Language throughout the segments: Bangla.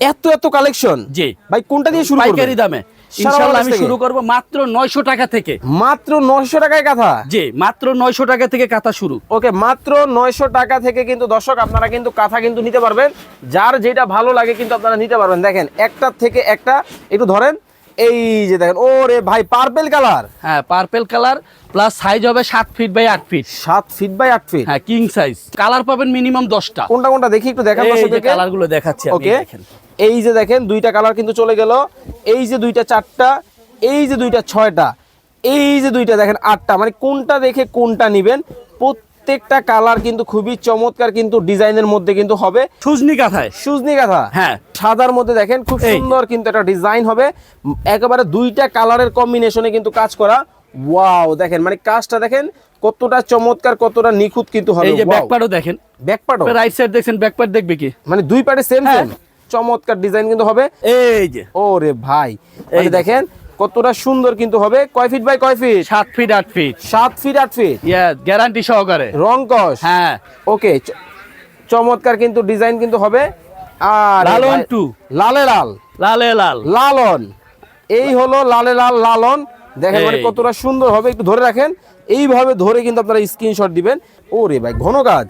এত এত কালেকশন জি। ভাই কোনটা দিয়ে শুরু পাইকারি দামে। ইনশাআল্লাহ আমি শুরু করব মাত্র 900 টাকা থেকে। মাত্র 900 টাকায় কাঁথা? জি মাত্র 900 টাকা থেকে কাতা শুরু। ওকে মাত্র 900 টাকা থেকে কিন্তু দর্শক আপনারা কিন্তু কাঁথা কিন্তু নিতে পারবেন। যার যেটা ভালো লাগে কিন্তু আপনারা নিতে পারবেন। দেখেন একটা থেকে একটা একটু ধরেন এই যে দেখেন ওরে ভাই পার্পেল কালার হ্যাঁ পার্পল কালার প্লাস সাইজ হবে 7 ফিট বাই 8 ফিট সাত ফিট বাই আট ফিট হ্যাঁ কিং সাইজ কালার পাবেন মিনিমাম 10টা কোনটা কোনটা দেখি একটু দেখান এই দর্শক যে কালারগুলো দেখাচ্ছি আমি ওকে। দেখেন। এই যে দেখেন দুইটা কালার কিন্তু চলে গেল। এই যে দুইটা চারটা এই যে দুইটা ছয়টা এই যে দুইটা দেখেন আটটা। মানে কোনটা দেখে কোনটা নিবেন প্রত্যেকটা কালার কিন্তু খুবই চমৎকার কিন্তু ডিজাইনের মধ্যে কিন্তু হবে। সুজনি কাঁথায় সুজনি কাঁথা হ্যাঁ। সাদার মধ্যে দেখেন খুব সুন্দর কিন্তু একটা ডিজাইন হবে। একেবারে দুইটা কালারের কম্বিনেশনে কিন্তু কাজ করা। ওয়াও দেখেন মানে কাজটা দেখেন কতটা চমৎকার কতটা নিখুঁত কিন্তু হবে। এই যে ব্যাকপার্টও দেখেন। ব্যাকপার্ট রাইট সাইড দেখছেন ব্যাকপার্ট দেখবে কি? মানে দুই পাটে সেম। সেম চমৎকার ডিজাইন কিন্তু হবে। এই যে। ওরে ভাই মানে এই দেখেন কতটা সুন্দর কিন্তু হবে। কয় ফিট বাই কয় ফিট সাত ফিট আট ফিট সাত ফিট আট ফিট গ্যারান্টি সহকারে। রং কস? হ্যাঁ। ওকে চমৎকার কিন্তু ডিজাইন কিন্তু হবে। আর লালন টু। লালে লাল। লালে লাল। লালন এই হলো লালে লাল লালন দেখেন মানে কতটা সুন্দর হবে একটু ধরে রাখেন। এইভাবে ধরে কিন্তু আপনারা স্ক্রিনশট দিবেন। ওরে ভাই ঘন কাজ।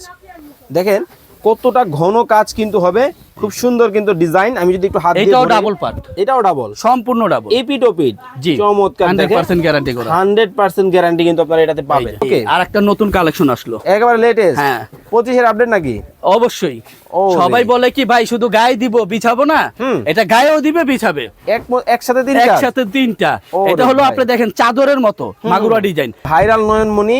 দেখেন কতটা ঘন কাজ কিন্তু হবে খুব সুন্দর কিন্তু ডিজাইন। আমি যদি একটু হাত এটাও ডাবল পার্ট এটাও ডাবল সম্পূর্ণ ডাবল এপিট ওপিট জি। চমৎকার 100% গ্যারান্টি করা। হান্ড্রেড পার্সেন্ট গ্যারান্টি কিন্তু আপনারা এটাতে পাবেন। ওকে আর একটা নতুন কালেকশন আসলো। একেবারে লেটেস্ট হ্যাঁ। পঁচিশের আপডেট নাকি? অবশ্যই। সবাই বলে কি ভাই শুধু গায়ে দিব বিছাবো না? এটা গায়েও দিবে বিছাবে। এক একসাথে তিন চার একসাথে তিনটা। এটা হলো। আপনি দেখেন চাদরের মতো মাগুরা ডিজাইন। ভাইরাল নয়নমণি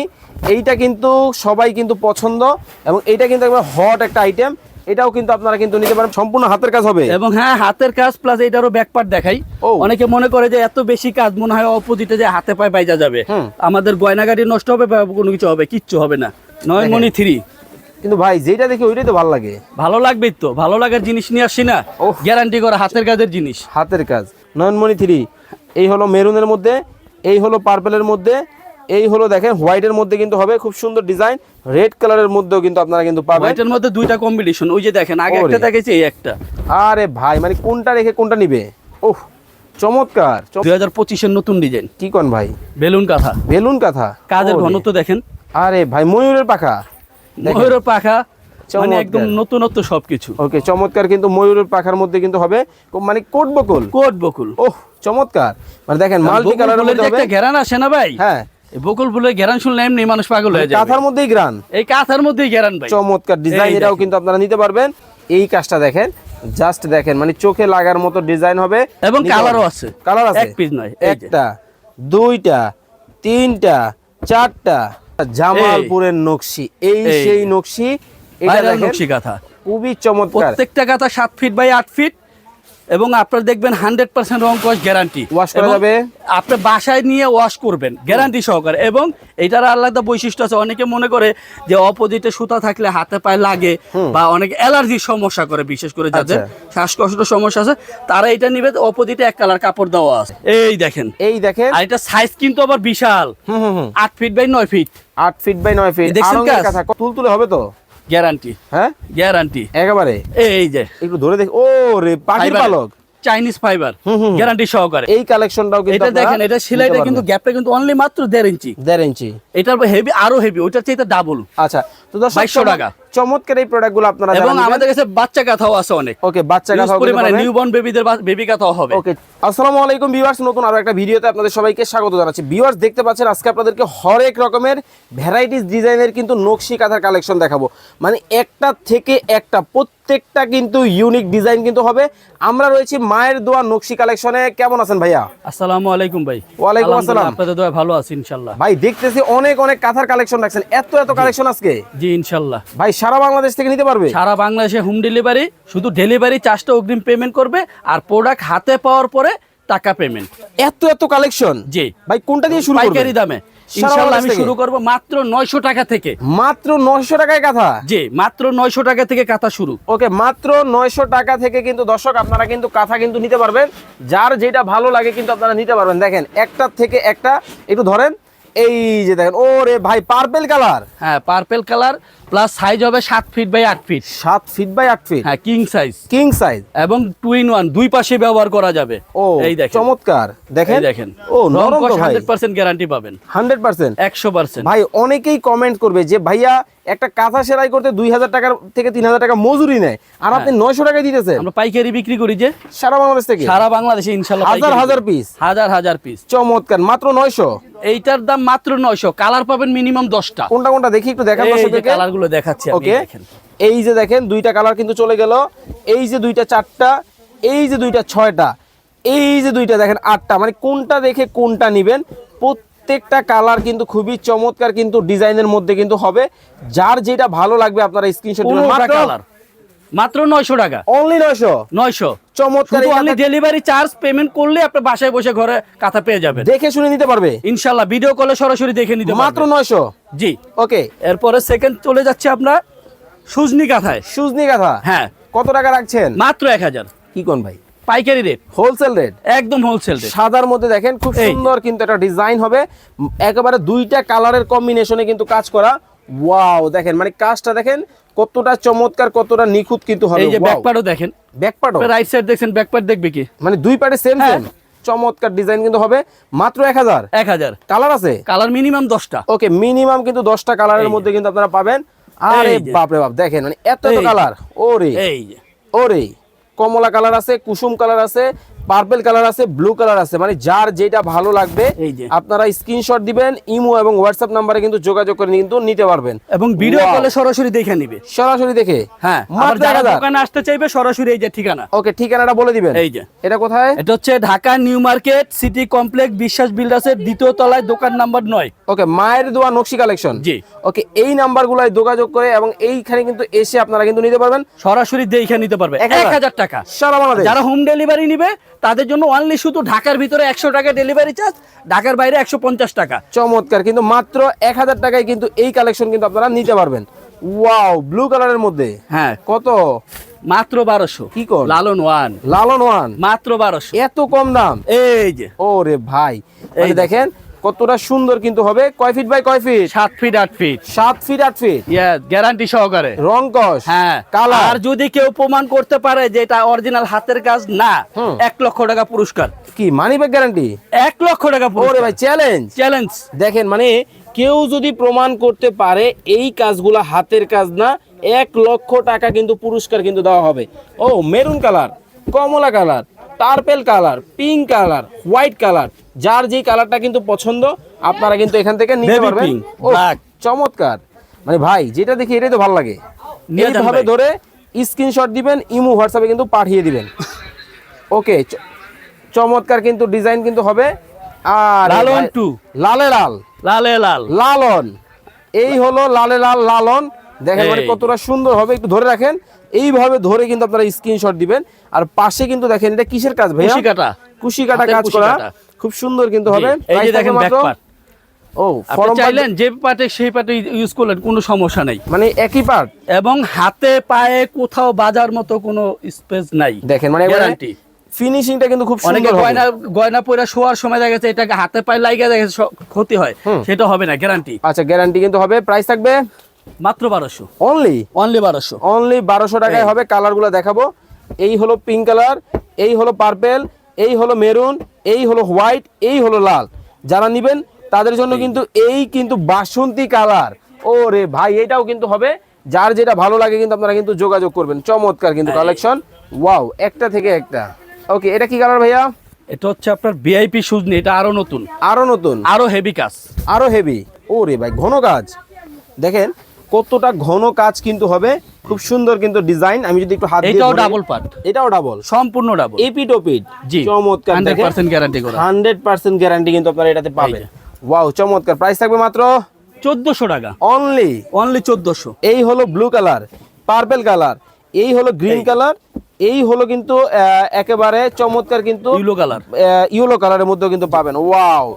এইটা কিন্তু সবাই কিন্তু পছন্দ এবং এইটা কিন্তু একবার হট একটা আইটেম এটাও কিন্তু আপনারা কিন্তু নিতে পারেন। সম্পূর্ণ হাতের কাজ হবে। এবং হ্যাঁ হাতের কাজ প্লাস এটারও ব্যাকপার্ট দেখাই। অনেকে মনে করে যে এত বেশি কাজ মনে হয় অপোজিটে যে হাতে পায়ে বাইজা যাবে। আমাদের গয়নাগাড়ি নষ্ট হবে বা কোনো কিছু হবে কিচ্ছু হবে না। নয় মনি থ্রি। কিন্তু ভাই যেটা দেখি ওইটাই তো ভালো লাগে। ভালো লাগবেই তো। ভালো লাগার জিনিস নিয়ে আসছি না। গ্যারান্টি করা হাতের কাজের জিনিস। হাতের কাজ। নয়নমণি থ্রি। এই হলো মেরুনের মধ্যে এই হলো পার্পেলের মধ্যে এই হলো দেখেন হোয়াইটের মধ্যে কিন্তু হবে খুব সুন্দর ডিজাইন রেড কালারের মধ্যেও কিন্তু আপনারা কিন্তু পাবেন। হোয়াইটের মধ্যে দুইটা কম্বিনেশন ওই যে দেখেন আগে একটা দেখেছি এই একটা। আরে ভাই মানে কোনটা রেখে কোনটা নিবে? ওহ চমৎকার চম- দুই হাজার পঁচিশের নতুন ডিজাইন কি কন ভাই? বেলুন কাঁথা। বেলুন কাঁথা? কাজের ঘনত্ব দেখেন। আরে ভাই ময়ূরের পাখা। ময়ূরের পাখা মানে একদম নতুনত্ব সবকিছু। ওকে চমৎকার কিন্তু ময়ূরের পাখার মধ্যে কিন্তু হবে মানে কোট বকুল। কোট বকুল। ওহ চমৎকার। মানে দেখেন মাল্টি বকুল কালারের মধ্যে হবে একটা ঘেরান আসে না ভাই? হ্যাঁ। এই বকুল শুনলে এমনি মানুষ পাগল হয়ে যায় কাঁথার মধ্যেই গ্রান এই কাঁথার মধ্যেই ঘেরান ভাই। চমৎকার ডিজাইন এটাও কিন্তু আপনারা নিতে পারবেন। এই কাজটা দেখেন জাস্ট দেখেন মানে চোখে লাগার মতো ডিজাইন হবে। এবং কালারও আছে। কালার আছে? এক পিস নয় একটা দুইটা তিনটা চারটা। জামালপুরের নকশি এই এই। সেই নকশি। এটা নকশি কাঁথা। খুবই চমৎকার। প্রত্যেকটা কাঁথা সাত ফিট বাই আট ফিট এবং আপনার দেখবেন হান্ড্রেড পার্সেন্ট রং কস গ্যারান্টি। Wash করা যাবে? আপনি বাসায় নিয়ে ওয়াশ করবেন গ্যারান্টি সহকারে। এবং এটার আলাদা বৈশিষ্ট্য আছে অনেকে মনে করে যে অপোজিটে সুতা থাকলে হাতে পায়ে লাগে বা অনেক অ্যালার্জির সমস্যা করে বিশেষ করে যাদের আচ্ছা। শ্বাসকষ্ট সমস্যা আছে তারা এটা নিবে অপোজিটে এক কালার কাপড় দেওয়া আছে। এই দেখেন। এই দেখেন। আর এটা সাইজ কিন্তু আবার বিশাল। আট ফিট বাই নয় ফিট আট ফিট বাই নয় ফিট দেখছেন? তুলতুলে হবে তো? গ্যারান্টি। হ্যাঁ? গ্যারান্টি। একেবারে? এই যে। একটু ধরে দেখ। ও রে পাখির পালক? Chinese fibre. গ্যারান্টি সহকারে। এই কালেকশনটাও কিন্তু এটা দেখেন এটা সেলাইটা কিন্তু। গ্যাপটা কিন্তু অনলি মাত্র দেড় ইঞ্চি। দেড় ইঞ্চি। এটার হেভি আরও হেভি ওটার এটা ডাবল আচ্ছা তো দশ টাকা। চমৎকার এই প্রোডাক্টগুলো আপনারা এবং আমাদের কাছে বাচ্চা কাঁথাও আছে অনেক। ওকে বাচ্চা Huge কথা পরিমাণে নিউবর্ন বেবিদের বেবি কাঁথাও হবে। ওকে আসসালামু আলাইকুম ভিউয়ার্স নতুন আরও একটা ভিডিওতে আপনাদের সবাইকে স্বাগত জানাচ্ছি। ভিউয়ার্স দেখতে পাচ্ছেন আজকে আপনাদেরকে হরেক রকমের ভ্যারাইটিস ডিজাইনের কিন্তু নকশি কাঁথার কালেকশন দেখাবো। মানে একটা থেকে একটা প্রত্যেকটা কিন্তু ইউনিক ডিজাইন কিন্তু হবে। আমরা রয়েছি মায়ের দোয়া নকশি কালেকশনে কেমন আছেন ভাইয়া? আসসালামু আলাইকুম ভাই। ওয়ালাইকুম আসসালাম। আপনাদের দোয়া ভালো আছে ইনশাল্লাহ। ভাই দেখতেছি অনেক অনেক কাঁথার কালেকশন রাখছেন। এত এত কালেকশন আজকে? জি ইনশাল্লাহ। ভাই সারা বাংলাদেশ থেকে নিতে পারবে? সারা বাংলাদেশে হোম ডেলিভারি শুধু ডেলিভারি চার্জটা অগ্রিম পেমেন্ট করবে আর প্রোডাক্ট হাতে পাওয়ার পরে টাকা পেমেন্ট এত এত কালেকশন জি। ভাই কোনটা দিয়ে শুরু পাইকারি দামে। আমি শুরু করব মাত্র নয়শো টাকা থেকে। মাত্র 900 টাকায় কাঁথা? জি মাত্র নয়শো টাকা থেকে কাতা শুরু। ওকে মাত্র নয়শো টাকা থেকে কিন্তু দর্শক আপনারা কিন্তু কাঁথা কিন্তু নিতে পারবেন। যার যেটা ভালো লাগে কিন্তু আপনারা নিতে পারবেন। দেখেন একটা থেকে একটা একটু ধরেন এই যে দেখেন ওরে ভাই পার্পেল কালার হ্যাঁ পার্পেল কালার প্লাস সাইজ হবে সাত ফিট বাই আট ফিট সাত ফিট বাই আট ফিট হ্যাঁ কিং সাইজ কিং সাইজ এবং টু ইন ওয়ান দুই পাশে ব্যবহার করা যাবে। ও এই দেখেন। চমৎকার। দেখেন? দেখেন। ও নরম তো ভাই। হান্ড্রেড পার্সেন্ট গ্যারান্টি পাবেন। হান্ড্রেড পার্সেন্ট একশো পার্সেন্ট ভাই অনেকেই কমেন্ট করবে যে ভাইয়া একটা কাঁথা সেলাই করতে দুই হাজার টাকার থেকে তিন হাজার টাকা মজুরি নেয়। আর আপনি নয়শো টাকায় দিতেছেন। আমরা পাইকারি বিক্রি করি যে। সারা বাংলাদেশ থেকে? সারা বাংলাদেশে ইনশাল্লাহ হাজার হাজার পিস হাজার হাজার পিস চমৎকার। মাত্র নয়শো? এইটার দাম মাত্র নয়শো। কালার পাবেন মিনিমাম দশটা। কোনটা কোনটা? দেখি একটু দেখান কালার গুলো দেখাচ্ছি ওকে। এই যে দেখেন দুইটা কালার কিন্তু চলে গেল। এই যে দুইটা চারটা এই যে দুইটা ছয়টা এই যে দুইটা দেখেন আটটা। মানে কোনটা দেখে কোনটা নিবেন প্রত্যেকটা কালার কিন্তু খুবই চমৎকার কিন্তু ডিজাইনের মধ্যে কিন্তু হবে। যার যেটা ভালো লাগবে আপনারা স্ক্রিনশট কালার। মাত্র নয়শো টাকা। অনলি 900 নয়শো। চমৎকার অনলি ডেলিভারি চার্জ পেমেন্ট করলে আপনি বাসায় বসে ঘরে কাঁথা পেয়ে যাবেন। দেখে শুনে নিতে পারবে। ইনশাল্লাহ ভিডিও কলে সরাসরি দেখে নিতে মাত্র 900 জি। ওকে এরপরে সেকেন্ড চলে যাচ্ছে আপনার সুজনি কাঁথায় সুজনি কাঁথা হ্যাঁ। কত টাকা রাখছেন? মাত্র এক হাজার। কি কোন ভাই? পাইকারি রেট হোলসেল রেট একদম হোলসেল রেট সাদার মধ্যে দেখেন খুব সুন্দর কিন্তু একটা ডিজাইন হবে। একেবারে দুইটা কালারের কম্বিনেশনে কিন্তু কাজ করা। ওয়াও দেখেন মানে কাজটা দেখেন কতটা চমৎকার কতটা নিখুঁত কিন্তু হবে। এই যে ব্যাকপার্টও দেখেন। ব্যাক পার্টও রাইট সাইড দেখছেন ব্যাকপার্ট দেখবে কি? মানে দুই পার্টে সেম হ্যাঁ। সেম চমৎকার ডিজাইন কিন্তু হবে মাত্র এক হাজার। এক হাজার। কালার আছে? কালার মিনিমাম দশটা। ওকে মিনিমাম কিন্তু দশটা কালারের মধ্যে কিন্তু আপনারা পাবেন। আরে। বাপরে বাপ দেখেন মানে এত এত কালার। ওরে এই ওরে কমলা কালার আছে কুসুম কালার আছে পার্পল কালার আছে ব্লু কালার আছে। মানে যার যেটা ভালো লাগবে আপনারা স্ক্রিনশট দিবেন ইমো এবং হোয়াটসঅ্যাপ নাম্বারে কিন্তু যোগাযোগ করে কিন্তু নিতে পারবেন। এবং ভিডিও কলে সরাসরি দেখে নিবে। সরাসরি দেখে হ্যাঁ আবার মাত্র যারা দোকানে আসতে চাইবে সরাসরি এই যে ঠিকানা। ওকে ঠিকানাটা বলে দিবেন। এই যে। এটা কোথায়? এটা হচ্ছে Dhaka new market city complex Biswas বিল্ডার্সের দ্বিতীয় তলায় দোকান নাম্বার নয়। ওকে মায়ের দোয়া নকশি কালেকশন। জি। ওকে এই নাম্বারগুলোয় যোগাযোগ করে এবং এইখানে কিন্তু এসে আপনারা কিন্তু নিতে পারবেন। সরাসরি দেখে নিতে পারবে। এক হাজার? এক হাজার টাকা। সারা বাংলাদেশ। যারা হোম ডেলিভারি নিবে তাদের জন্য অনলি শুধু ঢাকার ভিতরে একশো টাকা ডেলিভারি চার্জ ঢাকার বাইরে একশো পঞ্চাশ টাকা। চমৎকার কিন্তু মাত্র এক হাজার টাকায় কিন্তু এই কালেকশন কিন্তু আপনারা নিতে পারবেন। ওয়াও ব্লু কালারের মধ্যে। হ্যাঁ। কত? মাত্র বারোশো। কি কর? লালন ওয়ান। লালন ওয়ান। মাত্র বারোশো। এত কম দাম? এই যে। ওরে ভাই। এই দেখেন কতটা সুন্দর কিন্তু হবে। কয় ফিট বাই কয় ফিট সাত ফিট আট ফিট সাত ফিট আট ফিট গ্যারান্টি সহকারে। রং কস? হ্যাঁ। কালার আর যদি কেউ প্রমাণ করতে পারে যে এটা অরিজিনাল হাতের কাজ না। এক লক্ষ টাকা পুরস্কার। কি মানি ব্যাগ গ্যারান্টি এক লক্ষ টাকা ওরে ভাই চ্যালেঞ্জ চ্যালেঞ্জ দেখেন মানে কেউ যদি প্রমাণ করতে পারে এই কাজগুলো হাতের কাজ না এক লক্ষ টাকা কিন্তু পুরস্কার কিন্তু দেওয়া হবে। ও মেরুন কালার কমলা colour purple colour pink colour white colour যার যেই কালারটা কিন্তু পছন্দ আপনারা কিন্তু এখান থেকে নিতে পারবেন। চমৎকার। মানে ভাই যেটা দেখি এটাই তো ভালো লাগে। এইভাবে ধরে স্ক্রিনশট দিবেন ইমো হোয়াটসঅ্যাপে কিন্তু পাঠিয়ে দিবেন। ওকে চমৎকার কিন্তু ডিজাইন কিন্তু হবে। আর লালন ভাই- two। লালে লাল। লালে লাল। লালন। এই হলো লালে লাল লালন। দেখেন মানে কতটা সুন্দর হবে একটু ধরে রাখেন। এইভাবে ধরে কিন্তু আপনারা স্ক্রিনশট দিবেন। আর পাশে কিন্তু দেখেন এটা কিসের কাজ ভাইয়া? কুশি কাটা কুশি কাটা কাজ করা। খুব সুন্দর কিন্তু হবে। এই যে দেখেন ব্যাক পার্ট ও ফরম চাইলেন যে পার্টে সেই পার্টে ইউজ করলেন কোনো সমস্যা নাই। মানে একই পার্ট এবং হাতে পায়ে কোথাও বাজার মতো কোনো স্পেস নাই। দেখেন মানে গ্যারান্টি ফিনিশিংটা কিন্তু খুব সুন্দর হবে। গয়না গয়না পরে শোয়ার সময় দেখা গেছে এটাকে হাতে পায়ে লাগে দেখা গেছে ক্ষতি হয়। সেটা হবে না গ্যারান্টি আচ্ছা গ্যারান্টি কিন্তু হবে। প্রাইস থাকবে? মাত্র বারোশো। অনলি অনলি বারোশো। অনলি বারোশো টাকায় এই। হবে। কালারগুলো দেখাবো। এই হলো পিঙ্ক কালার এই হলো পার্পেল এই হলো মেরুন এই হলো হোয়াইট এই হলো লাল। যারা নিবেন তাদের জন্য কিন্তু এই কিন্তু বাসন্তী কালার। ও রে ভাই এটাও কিন্তু হবে। যার যেটা ভালো লাগে কিন্তু আপনারা কিন্তু যোগাযোগ করবেন। চমৎকার কিন্তু কালেকশন। ওয়াও একটা থেকে একটা। ওকে এটা কি কালার ভাইয়া? এটা হচ্ছে আপনার ভিআইপি শুজ নেই এটা আরও নতুন। আরও নতুন? আরও হেভি কাজ। আরও হেভি ও রে ভাই ঘন কাজ। দেখেন কতটা ঘন কাজ কিন্তু হবে। খুব সুন্দর কিন্তু ডিজাইন। আমি যদি একটু হাত দিয়ে এটাও ডাবল পার্ট এটাও ডাবল সম্পূর্ণ ডাবল এপিট ওপিট জি চমৎকার হান্ড্রেড পার্সেন্ট গ্যারান্টি করা। হান্ড্রেড পার্সেন্ট গ্যারান্টি কিন্তু আপনারা এটাতে পাবেন। ওয়াও চমৎকার। প্রাইস থাকবে মাত্র চোদ্দশো টাকা। অনলি অনলি চোদ্দশো। এই হলো ব্লু কালার পার্পল কালার এই হলো গ্রিন কালার এই হলো কিন্তু একেবারে চমৎকার কিন্তু ইউলো কালার ইউলো কালারের মধ্যেও কিন্তু পাবেন। ওয়াও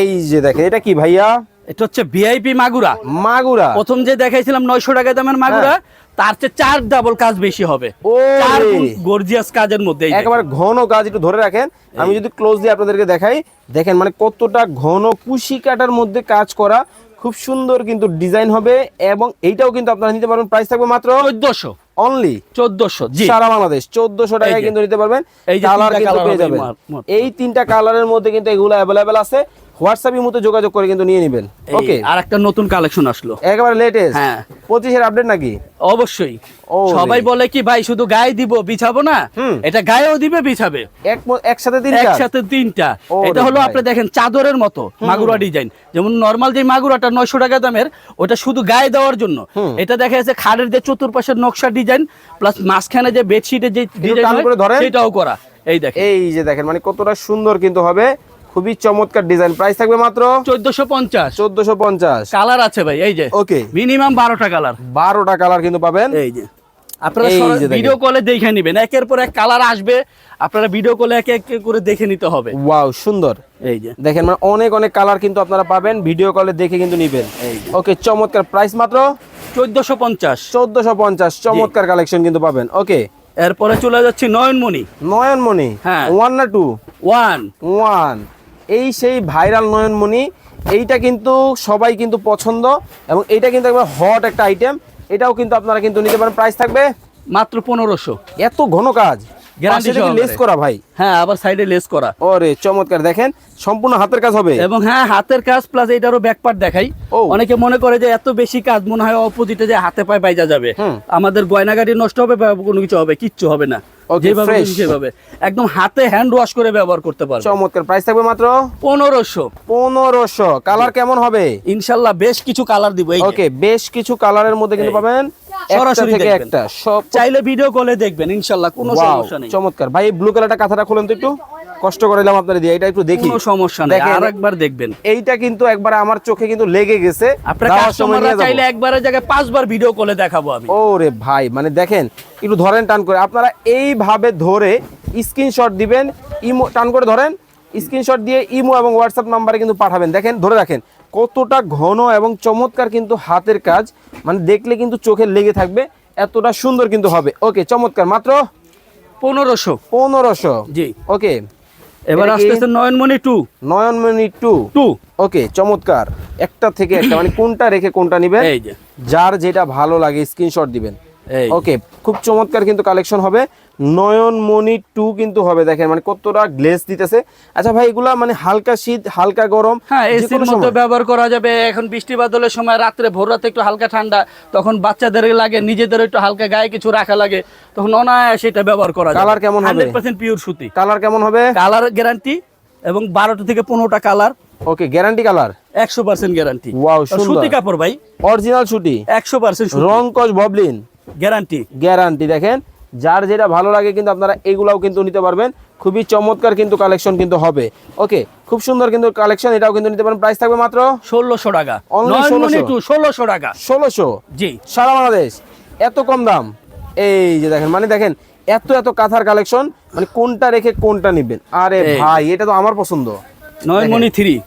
এই যে দেখেন এটা কি ভাইয়া? এটা হচ্ছে ভিআইপি মাগুরা। মাগুরা। প্রথম যে দেখাইছিলাম নয়শো টাকা দামের মাগুরা তার চেয়ে চার ডাবল কাজ বেশি হবে। চার গর্জিয়াস কাজের মধ্যে একেবারে ঘন কাজ একটু ধরে রাখেন। আমি যদি ক্লোজলি আপনাদেরকে দেখাই দেখেন মানে কতটা ঘন কুশি কাটার মধ্যে কাজ করা খুব সুন্দর কিন্তু ডিজাইন হবে এবং এইটাও কিন্তু আপনারা নিতে পারবেন। প্রাইস থাকবে মাত্র চোদ্দশো। অনলি চোদ্দশো সারা বাংলাদেশ। চোদ্দশো টাকায় কিন্তু নিতে পারবেন। কালার কিন্তু পেয়ে যাবেন। এই তিনটা কালারের মধ্যে কিন্তু এগুলো অ্যাভেলেবেল আছে। হোয়াটসঅ্যাপের মতো যোগাযোগ করে কিন্তু নিয়ে নেবেন। ওকে আর একটা নতুন কালেকশন আসলো। একেবারে লেটেস্ট হ্যাঁ। পঁচিশের আপডেট নাকি? অবশ্যই। সবাই বলে কি ভাই শুধু গায়ে দিব বিছাবো না? এটা গায়েও দিবে বিছাবে। এক একসাথে তিন একসাথে তিনটা। এটা হলো আপনি দেখেন চাদরের মতো মাগুরা ডিজাইন যেমন নরমাল যে মাগুরাটা নয়শো টাকা দামের ওটা শুধু গায়ে দেওয়ার জন্য। এটা দেখা যাচ্ছে খাড়ের যে চতুর্পাশের নকশা ডিজাইন প্লাস মাঝখানে যে বেডশিটের যে ডিজাইন। সেটাও করা। এই দেখেন। এই যে দেখেন মানে কতটা সুন্দর কিন্তু হবে। খুবই চমৎকার ডিজাইন প্রাইস থাকবে মাত্র চোদ্দশো পঞ্চাশ। চোদ্দশো পঞ্চাশ। কালার আছে ভাই এই যে। ওকে মিনিমাম বারোটা কালার বারোটা কালার কিন্তু পাবেন। এই যে। আপনারা। ভিডিও কলে দেখে নেবেন। একের পর এক কালার আসবে। আপনারা ভিডিও কলে এক এক করে দেখে নিতে হবে। ওয়াও সুন্দর। এই যে। দেখেন মানে অনেক অনেক কালার কিন্তু আপনারা পাবেন। ভিডিও কলে দেখে কিন্তু নিবেন। ওকে চমৎকার প্রাইস মাত্র চোদ্দশো পঞ্চাশ। চোদ্দশো পঞ্চাশ। চমৎকার কালেকশন কিন্তু পাবেন। ওকে এরপরে চলে যাচ্ছি নয়নমণি। নয়নমণি। হ্যাঁ। ওয়ান না টু ওয়ান ওয়ান এই সেই ভাইরাল নয়নমণি এইটা কিন্তু সবাই কিন্তু পছন্দ এবং এইটা কিন্তু একবার হট একটা আইটেম এটাও কিন্তু আপনারা কিন্তু নিতে পারেন। প্রাইস থাকবে মাত্র পনেরোশো। এত ঘন কাজ। লেস করা ভাই। হ্যাঁ আবার সাইডে লেস করা। ওরে চমৎকার। দেখেন সম্পূর্ণ হাতের কাজ হবে। এবং হ্যাঁ হাতের কাজ প্লাস এটারও ব্যাকপার্ট দেখাই। ও। অনেকে মনে করে যে এত বেশি কাজ মনে হয় অপোজিটে যে হাতে পায়ে বাইজা যাবে। আমাদের গয়নাগাড়ি নষ্ট হবে বা কোনো কিছু হবে কিচ্ছু হবে না। যেভাবে। সেভাবে। একদম হাতে হ্যান্ড ওয়াশ করে ব্যবহার করতে পারবে চমৎকার। প্রাইস থাকবে মাত্র? পনেরোশো। পনেরোশো। কালার কেমন হবে? ইনশাল্লাহ বেশ কিছু কালার দিব এই ওকে বেশ কিছু কালারের মধ্যে কিন্তু পাবেন সরাসরি থেকে একটা সব চাইলে ভিডিও কলে দেখবেন ইনশাল্লাহ কোনো সমস্যা নেই। চমৎকার। ভাই ব্লু কালারটা কাঁথাটা খুলেন তো একটু। কষ্ট করে দিলাম আপনারা দিয়ে এটা একটু দেখি। কোনো সমস্যা নেই দেখেন। আর একবার দেখবেন। এইটা কিন্তু একবার আমার চোখে কিন্তু লেগে গেছে। আপনার কাস্টমাররা। চাইলে একবারের জায়গায় পাঁচবার ভিডিও কলে দেখাবো আমি। ওরে ভাই মানে দেখেন একটু ধরেন টান করে আপনারা এইভাবে ধরে স্ক্রিনশট দিবেন ইমো টান করে ধরেন স্ক্রিনশট দিয়ে ইমো এবং হোয়াটসঅ্যাপ নাম্বারে কিন্তু পাঠাবেন। দেখেন ধরে রাখেন কতটা ঘন এবং চমৎকার কিন্তু হাতের কাজ মানে দেখলে কিন্তু চোখে লেগে থাকবে এতটা সুন্দর কিন্তু হবে। ওকে চমৎকার মাত্র পনেরোশো। পনেরোশো। জি। ওকে। এবার? আসতেছে Nayanmoni two. Nayanmoni two. Two. Okay চমৎকার। একটা থেকে একটা মানে কোনটা রেখে কোনটা নিবেন? এই যে। যার যেটা ভালো লাগে স্ক্রিনশট দিবেন। এই ওকে খুব চমৎকার কিন্তু কালেকশন হবে। নয়নমণি টু কিন্তু হবে দেখেন মানে কতটা গ্লেজ দিতেছে। আচ্ছা ভাই এগুলা মানে হালকা শীত হালকা গরম হ্যাঁ এসির ব্যবহার করা যাবে। এখন বৃষ্টি বাদলের সময় রাত্রে ভোর রাতে একটু হালকা ঠান্ডা তখন বাচ্চাদের লাগে নিজেদের একটু হালকা গায়ে কিছু রাখা লাগে তখন অনায়াসে এটা ব্যবহার করা Colour কেমন হবে? পিওর সুতি। কালার কেমন হবে? কালার গ্যারান্টি এবং বারোটা থেকে পনেরোটা কালার ওকে গ্যারান্টি কালার একশো পার্সেন্ট গ্যারান্টি Wow, সুন্দর। সুতি কাপড় ভাই। অরিজিনাল ছুটি একশো পার্সেন্ট রং কস ববলিন? গ্যারান্টি গ্যারান্টি দেখেন। যার যেটা ভালো লাগে কিন্তু আপনারা এগুলাও কিন্তু নিতে পারবেন। খুবই চমৎকার কিন্তু কালেকশন কিন্তু হবে। ওকে খুব সুন্দর কিন্তু কালেকশন এটাও কিন্তু নিতে পারেন। প্রাইস থাকবে মাত্র? ষোলোশো টাকা। Only 1600 ষোলোশো। টাকা। ষোলোশো? জি। সারা বাংলাদেশ? এত কম দাম? এই যে দেখেন মানে দেখেন এত এত কাঁথার কালেকশন মানে কোনটা রেখে কোনটা নিবেন? আরে ভাই এটা তো আমার পছন্দ। নয়নমণি থ্রি।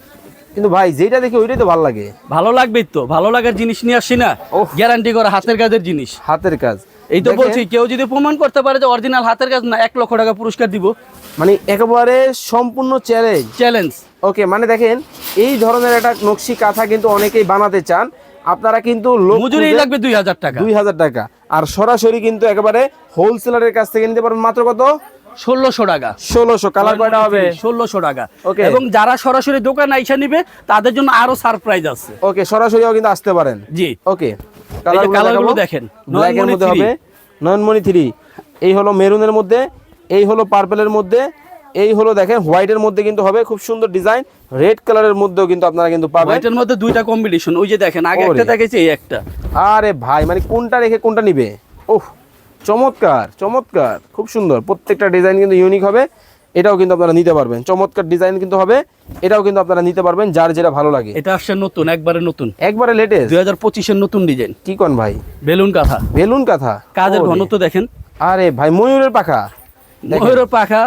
কিন্তু ভাই যেটা দেখি ওইটাই তো ভালো লাগে। ভালো লাগবে তো। ভালো লাগার জিনিস নিয়ে আসছি না। গ্যারান্টি করা হাতের কাজের জিনিস। হাতের কাজ। এই তো বলছি কেউ যদি প্রমাণ করতে পারে যে অরিজিনাল হাতের কাজ না এক লক্ষ টাকা পুরস্কার দিব। মানে একেবারে সম্পূর্ণ চ্যালেঞ্জ চ্যালেঞ্জ ওকে মানে দেখেন এই ধরনের একটা নকশি কাঁথা কিন্তু অনেকেই বানাতে চান। আপনারা কিন্তু মজুরি লাগবে দুই হাজার টাকা। দুই হাজার টাকা। আর সরাসরি কিন্তু একেবারে হোলসেলারের কাছ থেকে নিতে পারবেন মাত্র কত? ষোলোশো টাকা। ষোলোশো কালার কয়টা হবে? ষোলোশো টাকা. এবং যারা সরাসরি দোকান আইসা নিবে তাদের জন্য আরও সারপ্রাইজ আছে। ওকে সরাসরিও কিন্তু আসতে পারেন। জি। ওকে colour দেখেন। মধ্যে হবে। নয়নমণি থ্রি এই হলো মেরুনের মধ্যে এই হলো পার্পেলের মধ্যে এই হলো দেখেন হোয়াইটের মধ্যে কিন্তু হবে। খুব সুন্দর ডিজাইন রেড কালারের মধ্যেও কিন্তু আপনারা কিন্তু পাবেন। হোয়াইটের মধ্যে দুইটা কম্বিনেশন ওই যে দেখেন আগে একটা দেখেছি এই একটা। আরে ভাই মানে কোনটা রেখে কোনটা নিবে? ওহ চমৎকার চমৎকার। খুব সুন্দর। প্রত্যেকটা ডিজাইন কিন্তু ইউনিক হবে। এটাও কিন্তু আপনারা নিতে পারবেন। চমৎকার ডিজাইন কিন্তু হবে এটাও কিন্তু আপনারা নিতে পারবেন যার যেটা ভালো লাগে। এটা আসছে নতুন একবারে নতুন। একবারে লেটেস্ট দুই হাজার পঁচিশের নতুন ডিজাইন কি কোন ভাই? বেলুন কাঁথা। বেলুন কাঁথা? কাজের ঘনত্ব দেখেন। আরে ভাই ময়ূরের পাখা। ময়ূরের পাখা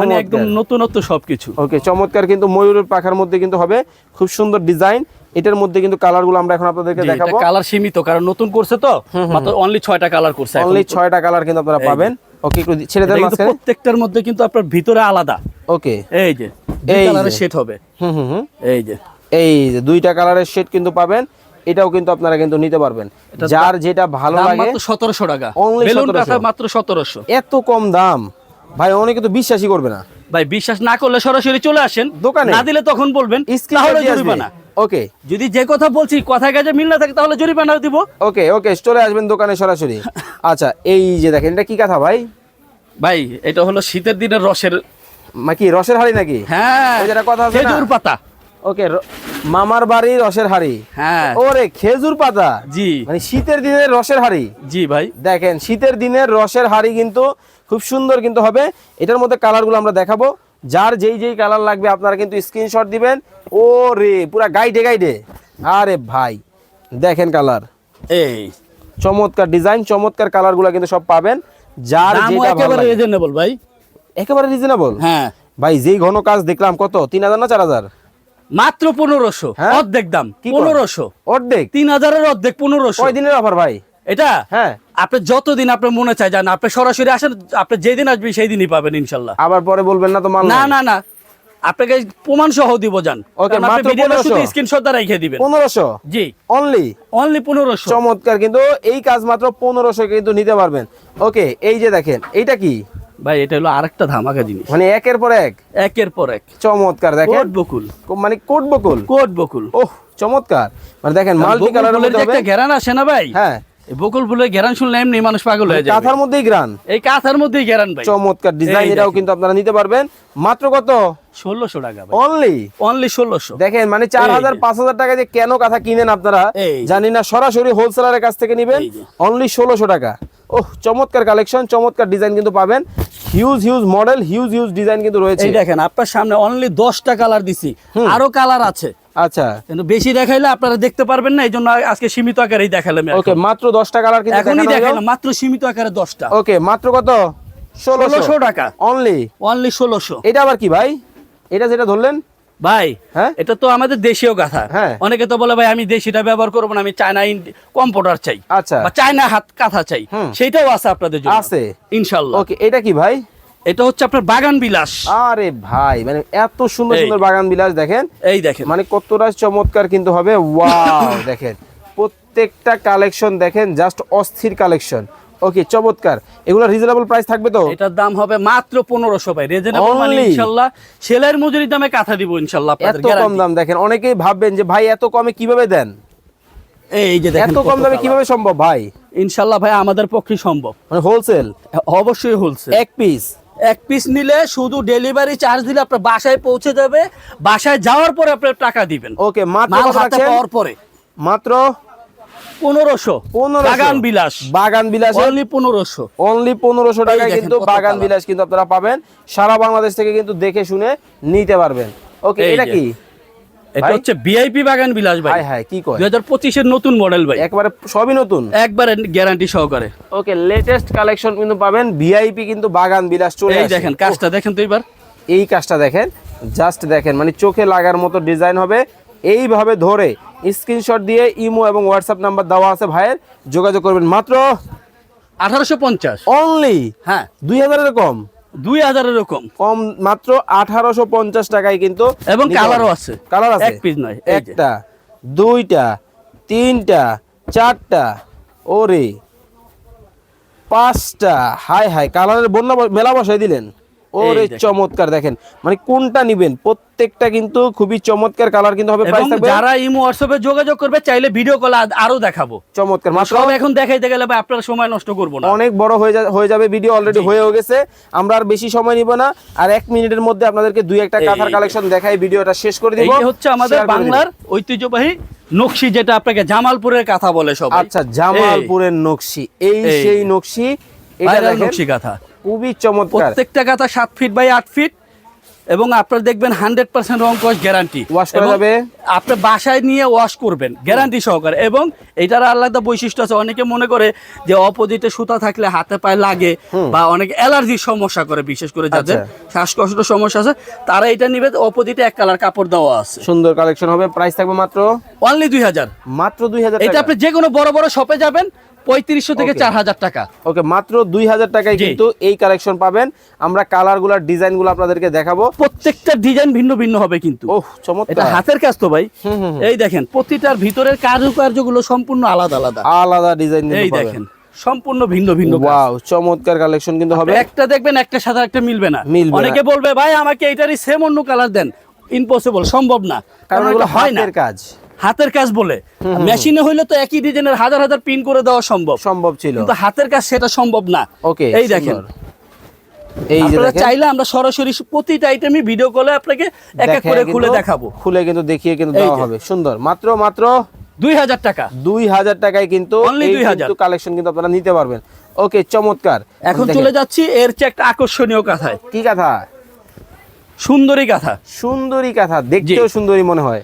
মানে একদম নতুনত্ব সবকিছু। ওকে চমৎকার কিন্তু ময়ূরের পাখার মধ্যে কিন্তু হবে। খুব সুন্দর ডিজাইন এটার মধ্যে কিন্তু কালারগুলো আমরা এখন আপনাদেরকে দেখাবো। কালার সীমিত কারণ নতুন করছে তো মাত্র অনলি ছয়টা কালার করছে অনলি ছয়টা কালার কিন্তু আপনারা পাবেন। ওকে একটু ছেড়ে দেন মাঝখানে। প্রত্যেকটার মধ্যে কিন্তু আপনার ভিতরে আলাদা। ওকে এই যে এই কালারের সেট হবে। হুম হুম এই যে। এই যে দুইটা কালারের শেড কিন্তু পাবেন। এটাও কিন্তু আপনারা কিন্তু নিতে পারবেন। যার যেটা ভালো লাগে মাত্র সতেরোশো টাকা। বেলুন কাঁথা মাত্র সতেরোশো। এত কম দাম। ভাই অনেকে তো বিশ্বাসই করবে না। ভাই বিশ্বাস না করলে সরাসরি চলে আসেন। দোকানে? না দিলে তখন বলবেন তাহলে জরিমানা। ওকে যদি যে কথা বলছি কথায় কাজে মিল না থাকে তাহলে জরিমানা দিব। ওকে ওকে চলে আসবেন দোকানে সরাসরি। আচ্ছা এই যে দেখেন এটা কি কথা ভাই? ভাই এটা হলো শীতের দিনের রসের কি রসের হাড়ি নাকি? হ্যাঁ ওই যেটা কথা আছে খেজুর পাতা। ওকে মামার বাড়ি রসের হাড়ি। হ্যাঁ। ওরে খেজুর পাতা? জি। মানে শীতের দিনের রসের হাড়ি? জি ভাই। দেখেন শীতের দিনের রসের হাড়ি কিন্তু খুব সুন্দর কিন্তু হবে। এটার মধ্যে কালারগুলো আমরা দেখাবো। যার যেই যেই কালার লাগবে আপনারা কিন্তু স্ক্রিনশট দিবেন। ও রে পুরা গাইডে গাইডে আরে ভাই দেখেন কালার এই। চমৎকার ডিজাইন চমৎকার কালারগুলো কিন্তু সব পাবেন। যার যেটা একেবারে রিজনেবল ভাই। একেবারে রিজনেবল হ্যাঁ। ভাই যেই ঘন কাজ দেখলাম কত? তিন হাজার না চার হাজার? মাত্র পনেরোশো। হ্যাঁ? অর্ধেক দাম পনেরোশো। অর্ধেক? তিন হাজারের অর্ধেক পনেরোশো। কয় দিনের অফার ভাই? এটা? হ্যাঁ। আপনি যতদিন আপনার মনে চায় যান আপনি সরাসরি আসেন আপনি যেদিন আসবেন সেই দিনই পাবেন ইনশাল্লাহ। আবার পরে বলবেন না তো মাল না না না। আপনাকে প্রমাণ সহ দিব যান। আপনি মাত্র ভিডিওটা শুধু 1500 স্ক্রিনশট দ্বারা রেখে দিবেন। পনেরোশো? জি। অনলি অনলি পনেরোশো। চমৎকার কিন্তু এই কাজ মাত্র পনেরোশো কিন্তু নিতে পারবেন। ওকে এই যে দেখেন এইটা কি? ভাই এটা হলো আরেকটা ধামাকা জিনিস। মানে একের পর এক? একের পর এক। চমৎকার দেখেন। কোট বকুল। মানে কোট বকুল? কোট বকুল। ওহ চমৎকার। মানে দেখেন মাল্টি কালারের মধ্যে একটা ঘেরান আসে না ভাই? হ্যাঁ। বকুল ফুলের শুনলে এমনি মানুষ পাগল হয়ে যায় কাঁথার মধ্যেই গ্রান এই কাঁথার মধ্যেই ভাই। চমৎকার ডিজাইন এটাও কিন্তু আপনারা নিতে পারবেন। মাত্র কত? ষোলোশো টাকা ভাই। অনলি অনলি ষোলোশো। দেখেন মানে চার হাজার যে। পাঁচ হাজার টাকা দিয়ে কেন কাঁথা কিনেন আপনারা? জানি না সরাসরি হোলসেলারের কাছ থেকে নেবেন। অনলি ষোলোশো টাকা। ওহ চমৎকার কালেকশন চমৎকার ডিজাইন কিন্তু পাবেন। Huge huge model huge huge design কিন্তু রয়েছে। এই দেখেন আপনার সামনে অনলি দশটা কালার দিছি। আরও কালার আছে। আচ্ছা। কিন্তু বেশি দেখাইলে আপনারা দেখতে পারবেন না এই জন্য আজকে সীমিত আকারেই দেখালাম ওকে মাত্র দশটা কালার কিন্তু এখনই। দেখাইলাম মাত্র সীমিত আকারে দশটা। ওকে মাত্র কত? ষোলোশো। টাকা। অনলি অনলি ষোলোশো। এটা আবার কি ভাই? এটা যেটা ধরলেন? ভাই হ্যাঁ? এটা তো আমাদের দেশীয় গাথা। হ্যাঁ। অনেকে তো বলে ভাই আমি দেশিটা ব্যবহার করব না আমি চায়না কম্পিউটার চাই আচ্ছা। চায়না হাত কাঁথা চাই। সেটাও আছে আপনাদের জন্য। আছে। ইনশাল্লাহ। ওকে এটা কি ভাই? এটা হচ্ছে আপনার বাগান বিলাস। আরে ভাই মানে এত সুন্দর সুন্দর বাগান বিলাস দেখেন। এই দেখেন। মানে কতটা চমৎকার কিন্তু হবে। ওয়াও দেখেন। প্রত্যেকটা কালেকশন দেখেন জাস্ট অস্থির কালেকশন। ওকে চমৎকার। এগুলো রিজনেবল প্রাইস থাকবে তো? এটার দাম হবে মাত্র ভাই। রিজনেবল মানে সেলের মজুরির দামে কাঁথা দিব ইনশাল্লাহ আপনাদের এত কম দাম দেখেন। অনেকেই ভাববেন যে ভাই এত কমে কীভাবে দেন? এই যে দেখেন এত কম দামে কীভাবে সম্ভব ভাই? ইনশাল্লাহ ভাই আমাদের পক্ষে সম্ভব। মানে হোলসেল অবশ্যই হোলসেল এক পিস এক পিস নিলে শুধু ডেলিভারি চার্জ দিলে আপনার বাসায় পৌঁছে যাবে বাসায় যাওয়ার পরে আপনার টাকা দিবেন। ওকে মাত্র মাল হাতে পাওয়ার পরে। মাত্র? পনেরোশো। বাগান বিলাস। বাগান বিলাস? অনলি পনেরোশো। অনলি পনেরোশো টাকায় কিন্তু বাগান বিলাস কিন্তু আপনারা পাবেন। সারা বাংলাদেশ থেকে কিন্তু দেখে শুনে নিতে পারবেন। ওকে এটা কি? এটা হচ্ছে ভিআইপি বাগান বিলাস ভাই। হাই কি কয়? দুই হাজার পঁচিশের নতুন মডেল ভাই। একবারে সবই নতুন? একবারে গ্যারান্টি সহকারে। ওকে লেটেস্ট কালেকশন কিন্তু পাবেন ভিআইপি কিন্তু বাগান বিলাস চলে এই দেখেন কাজটা দেখেন তো এবার। এই কাজটা দেখেন জাস্ট দেখেন মানে চোখে লাগার মতো ডিজাইন হবে। এইভাবে ধরে স্ক্রিনশট দিয়ে ইমো এবং হোয়াটসঅ্যাপ নাম্বার দেওয়া আছে ভাইয়ের। যোগাযোগ করবেন মাত্র আঠারোশো পঞ্চাশ। অনলি হ্যাঁ। দুই হাজারের কম। দুই হাজার এরকম। কম মাত্র আঠারোশো পঞ্চাশ টাকায় কিন্তু এবং কালারও আছে। কালার আছে? এক পিস নয় একটা দুইটা তিনটা চারটা ওরে পাঁচটা। হাই হাই কালারের বন্যা মেলা বসাই দিলেন। ওরে চমৎকার দেখেন। মানে কোনটা নিবেন? প্রত্যেকটা কিন্তু খুবই চমৎকার কালার কিন্তু হবে। প্রাইস থাকবে যারা ইমো হোয়াটসঅ্যাপে যোগাযোগ করবে চাইলে ভিডিও কল আরও দেখাবো। চমৎকার। সব এখন দেখাইতে গেলে ভাই আপনার সময় নষ্ট করব না। অনেক বড় হয়ে হয়ে যাবে ভিডিও অলরেডি হয়েও গেছে। আমরা আর বেশি সময় নিব না। আর এক মিনিটের মধ্যে আপনাদেরকে দুই একটা কাঁথার কালেকশন দেখাই ভিডিওটা শেষ করে দিব। এই হচ্ছে আমাদের। বাংলার ঐতিহ্যবাহী নকশি যেটা আপনাকে জামালপুরের কথা বলে সব আচ্ছা জামালপুরের নকশি। এই। সেই নকশি। এটা নকশি কথা। খুবই চমৎকার। প্রত্যেকটা কাঁথা সাত ফিট বাই আট ফিট এবং আপনার দেখবেন হান্ড্রেড পার্সেন্ট রং কস গ্যারান্টি Wash করা যাবে? আপনি বাসায় নিয়ে ওয়াশ করবেন গ্যারান্টি সহকারে। এবং এটার আলাদা বৈশিষ্ট্য আছে অনেকে মনে করে যে অপোজিটে সুতা থাকলে হাতে পায়ে লাগে বা অনেক অ্যালার্জির সমস্যা করে বিশেষ করে যাদের আচ্ছা। শ্বাসকষ্ট সমস্যা আছে তারা এটা নিবে অপোজিটে এক কালার কাপড় দেওয়া আছে। সুন্দর কালেকশন হবে প্রাইস থাকবে মাত্র? অনলি দুই হাজার। মাত্র দুই হাজার এটা আপনি যে কোনো বড় বড় শপে যাবেন পঁয়ত্রিশশো থেকে চার হাজার টাকা। ওকে মাত্র দুই হাজার টাকায়। কিন্তু এই কালেকশন পাবেন। আমরা কালারগুলার ডিজাইনগুলো আপনাদেরকে দেখাবো। প্রত্যেকটা ডিজাইন ভিন্ন ভিন্ন হবে কিন্তু। ওহ এটা হাতের কাজ তো ভাই। এই দেখেন প্রতিটার ভিতরের কারুকার্যগুলো সম্পূর্ণ আলাদা আলাদা। আলাদা ডিজাইন এই দেখেন সম্পূর্ণ ভিন্ন ভিন্ন। ওয়াও চমৎকার কালেকশন কিন্তু হবে। একটা দেখবেন একটা সাথে একটা মিলবে না। অনেকে বলবে ভাই আমাকে এটারই সেম অন্য কালার দেন। ইম্পসিবল সম্ভব না। কারণ এগুলো হয় না। কাজ। হাতের কাজ বলে। মেশিনে হইলে তো একই ডিজাইনের হাজার হাজার পিন করে দেওয়া সম্ভব। সম্ভব ছিল। কিন্তু হাতের কাজ সেটা সম্ভব না। ওকে এই দেখেন। এই যে চাইলে আমরা সরাসরি প্রতিটা আইটেমই ভিডিও কলে আপনাকে এক এক করে খুলে দেখাবো। খুলে কিন্তু দেখিয়ে কিন্তু দেওয়া হবে। সুন্দর। মাত্র মাত্র দুই হাজার টাকা। দুই হাজার টাকায় কিন্তু Only এই 2000 কালেকশন কিন্তু আপনারা নিতে পারবেন। ওকে চমৎকার। এখন চলে যাচ্ছি এর চেয়ে একটা আকর্ষণীয় কাঁথায়। কি কথা? সুন্দরী কাঁথা। সুন্দরী কথা। দেখতেও সুন্দরী মনে হয়।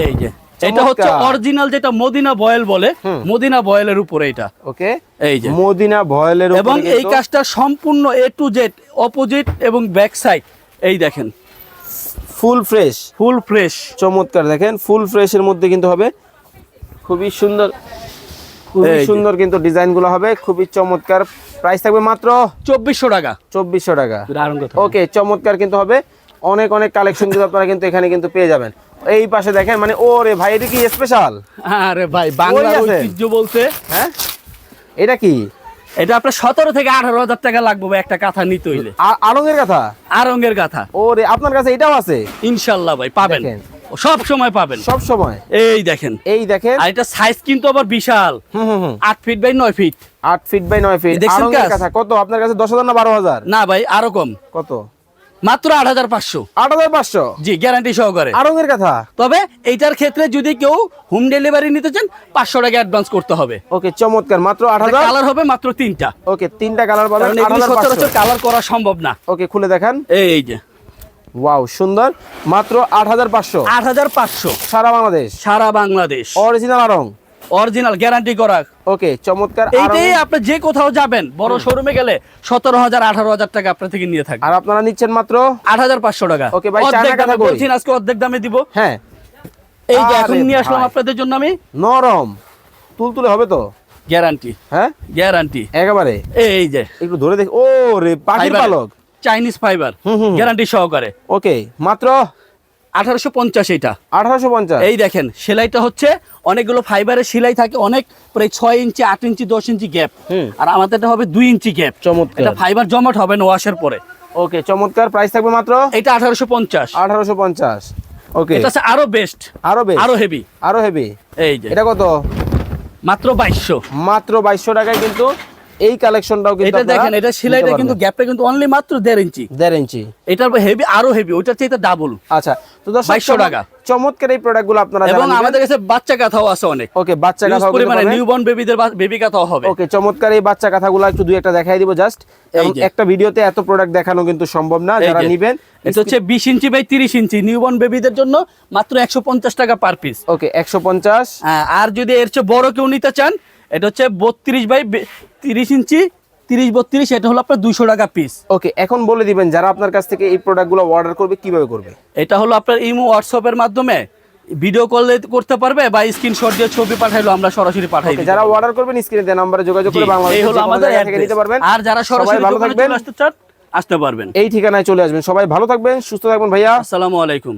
এই যে। এটা হচ্ছে অরিজিনাল যেটা মদিনা বয়েল বলে। মদিনা বয়েলের উপরে এটা। ওকে? এই যে। মদিনা ভয়েলের এবং এই কাজটা সম্পূর্ণ এ টু জেড অপোজিট এবং ব্যাক সাইড এই দেখেন। ফুল ফ্রেশ ফুল ফ্রেশ চমৎকার দেখেন। ফুল ফ্রেশের মধ্যে কিন্তু হবে। খুবই সুন্দর খুবই সুন্দর কিন্তু ডিজাইনগুলো হবে। খুবই চমৎকার। প্রাইস থাকবে মাত্র চব্বিশশো টাকা। চব্বিশশো টাকা। ওকে চমৎকার কিন্তু হবে। অনেক অনেক কালেকশন কিন্তু আপনারা কিন্তু এখানে কিন্তু পেয়ে যাবেন। এই পাশে দেখেন মানে ও রে ভাই এটা কি স্পেশাল আরে ভাই বাংলা ঐতিহ্য বলতে? হ্যাঁ? এটা কি? এটা আপনার সতেরো থেকে আঠারো হাজার টাকা লাগবে ভাই একটা কাঁথা নিতে হইলে। আ- আড়ঙের কথা? আরঙ্গের কাঁথা। ও রে আপনার কাছে এটাও আছে? ইনশাল্লাহ ভাই পাবেন। সব সময় পাবেন। সব সময়? এই দেখেন। এই দেখেন। আর এটা সাইজ কিন্তু আবার বিশাল। হুম হুম হুম। আট ফিট বাই নয় ফিট আট ফিট বাই নয় ফিট দেখছেন কত? আপনার কাছে দশ হাজার না বারো হাজার? না ভাই আরও কম। কত? মাত্র আট হাজার পাঁচশো। আট হাজার পাঁচশো? জি গ্যারান্টি সহকারে। আড়ঙের কথা? তবে এইটার ক্ষেত্রে যদি কেউ হোম ডেলিভারি নিতে চান পাঁচশো টাকা অ্যাডভান্স করতে হবে। ওকে চমৎকার। মাত্র আট হাজার? কালার হবে মাত্র তিনটা। ওকে তিনটা কালার পাবেন সচরাচর কালার করা সম্ভব না। ওকে খুলে দেখান। এই যে। ওয়াও সুন্দর। মাত্র আট হাজার পাঁচশো। আট হাজার পাঁচশো। সারা বাংলাদেশ? সারা বাংলাদেশ। অরিজিনাল আড়ং? অরিজিনাল গ্যারান্টি করা। ওকে চমৎকার। এইটাই আপনি যে কোথাও যাবেন বড় শোরুমে গেলে সতেরো হাজার আঠারো হাজার টাকা আপনার থেকে নিয়ে থাকবে। আর আপনারা নিচ্ছেন মাত্র আট হাজার পাঁচশো টাকা। Okay, ভাই? বলছেন আজকে অর্ধেক দামে দিব। হ্যাঁ। এই যে এখন নিয়ে আসলাম আপনাদের জন্য আমি। নরম। তুলতুলে হবে তো? গ্যারান্টি হ্যাঁ? গ্যারান্টি একেবারে। এই যে। একটু ধরে দেখ। ও রে পাখির পালক। Chinese fibre. গ্যারান্টি সহকারে। ওকে মাত্র আঠারোশো পঞ্চাশ এটা আঠারোশো পঞ্চাশ? এই দেখেন সেলাইটা হচ্ছে অনেকগুলো ফাইবারের সেলাই থাকে অনেক প্রায় ছয় ইঞ্চি আট ইঞ্চি দশ ইঞ্চি গ্যাপ। আর আমাদেরটা হবে দুই ইঞ্চি গ্যাপ। চমৎকার। এটা ফাইবার জমাট হবে না ওয়াশের পরে। ওকে চমৎকার। প্রাইস থাকবে মাত্র? এটা আঠারোশো পঞ্চাশ। আঠারোশো পঞ্চাশ। ওকে। এটা হচ্ছে আরও বেস্ট আরও বেশ আরও হেভি আরও হেভি এই যে। এটা কত? মাত্র বাইশশো। মাত্র বাইশশো টাকায় কিন্তু এই কালেকশনটাও কিন্তু এটা দেখেন এটা সেলাইটা কিন্তু গ্যাপটা কিন্তু অনলি মাত্র দেড় ইঞ্চি। দেড় ইঞ্চি। এটার হেভি আরও হেভি ওটার চাইতে ডাবল আচ্ছা তো দর্শক 2200 টাকা। চমৎকার এই প্রোডাক্টগুলো আপনারা এবং আমাদের কাছে বাচ্চা কাঁথাও আছে অনেক। ওকে বাচ্চা Huge কথা পরিমাণে নিউবর্ন বেবিদের বেবি কাঁথাও হবে। ওকে চমৎকার এই বাচ্চা কথাগুলো একটু দুই একটা দেখাই দিব জাস্ট যে। একটা ভিডিওতে এত প্রোডাক্ট দেখানো কিন্তু সম্ভব না যারা। নিবেন এটা হচ্ছে বিশ ইঞ্চি বাই তিরিশ ইঞ্চি নিউবর্ন বেবিদের জন্য মাত্র একশো পঞ্চাশ টাকা পার পিস ওকে একশো পঞ্চাশ। আর যদি এর চেয়ে বড় কেউ নিতে চান এটা হচ্ছে বত্রিশ বাই তিরিশ ইঞ্চি তিরিশ বত্রিশ এটা হলো আপনার দুইশো টাকা পিস ওকে এখন বলে দিবেন যারা আপনার কাছ থেকে এই প্রোডাক্টগুলো অর্ডার করবে কীভাবে করবে? এটা হলো আপনার ইমো হোয়াটসঅ্যাপের মাধ্যমে। ভিডিও কল করতে পারবে বা স্ক্রিনশট দিয়ে ছবি পাঠাইলো আমরা সরাসরি পাঠাই যারা অর্ডার করবেন স্ক্রিনে দেওয়া নম্বরে যোগাযোগ করে জি, এই হলো আমাদের থেকে নিতে পারবেন। আর যারা সরাসরি ভালো থাকবেন। আসতে চান আসতে পারবেন। এই ঠিকানায় চলে আসবেন। সবাই ভালো থাকবেন সুস্থ থাকবেন ভাইয়া। আসসালামু আলাইকুম।